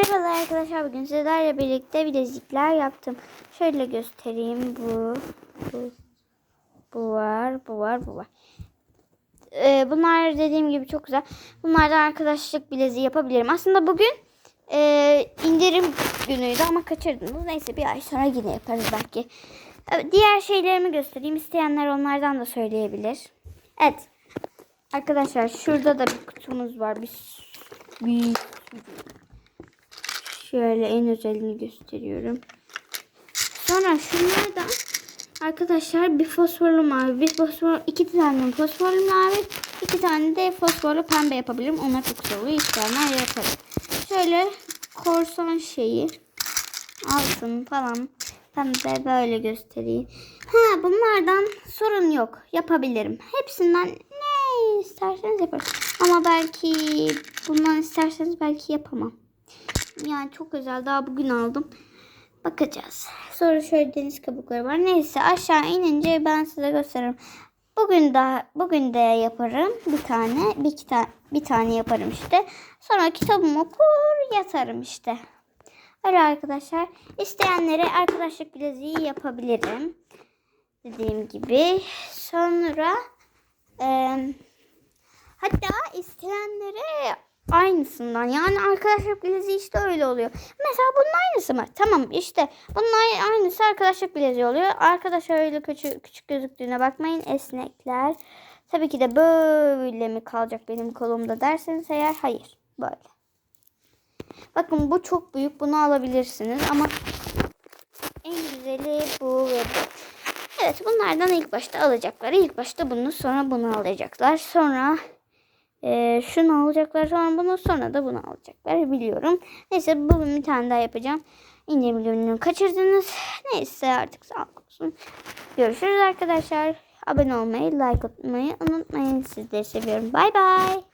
Merhabalar arkadaşlar. Bugün sizlerle birlikte bilezikler yaptım. Şöyle göstereyim. Bu, bu, bu var, bu var, bu var. Ee, bunlar dediğim gibi çok güzel. Bunlardan arkadaşlık bileziği yapabilirim. Aslında bugün e, indirim günüydü ama kaçırdınız. Neyse bir ay sonra yine yaparız belki. Evet, diğer şeylerimi göstereyim. İsteyenler onlardan da söyleyebilir. Evet. Arkadaşlar şurada da bir kutumuz var. Bir, bir Şöyle en özelini gösteriyorum. Sonra şunlardan arkadaşlar bir fosforlu mavi, bir fosfor, iki tane fosforlu mavi, iki tane de fosforlu pembe yapabilirim. Onlar çok güzel oluyor. Yaparım. Şöyle korsan şeyi altın falan. De böyle göstereyim. Ha bunlardan sorun yok. Yapabilirim. Hepsinden ne isterseniz yaparım. Ama belki bundan isterseniz belki yapamam. Yani çok özel. Daha bugün aldım. Bakacağız. Sonra şöyle deniz kabukları var. Neyse aşağı inince ben size gösteririm. Bugün de bugün de yaparım bir tane, bir iki tane bir tane yaparım işte. Sonra kitabımı okur yatarım işte. Öyle arkadaşlar. İsteyenlere arkadaşlık bileziği yapabilirim. Dediğim gibi. Sonra eee Hatta isteyenlere aynısından yani arkadaşlık bileziği işte öyle oluyor. Mesela bunun aynısı mı? Tamam işte bunun aynısı arkadaşlık bileziği oluyor. Arkadaşlar öyle küçük, küçük gözüktüğüne bakmayın esnekler. Tabii ki de böyle mi kalacak benim kolumda derseniz eğer hayır böyle. Bakın bu çok büyük bunu alabilirsiniz ama en güzeli bu ve bu. Evet bunlardan ilk başta alacaklar. İlk başta bunu sonra bunu alacaklar. Sonra e, şunu alacaklar sonra bunu sonra da bunu alacaklar biliyorum. Neyse bugün bir tane daha yapacağım. İnce milyonunu kaçırdınız. Neyse artık sağlık olsun. Görüşürüz arkadaşlar. Abone olmayı, like atmayı unutmayın. Sizleri seviyorum. Bay bay.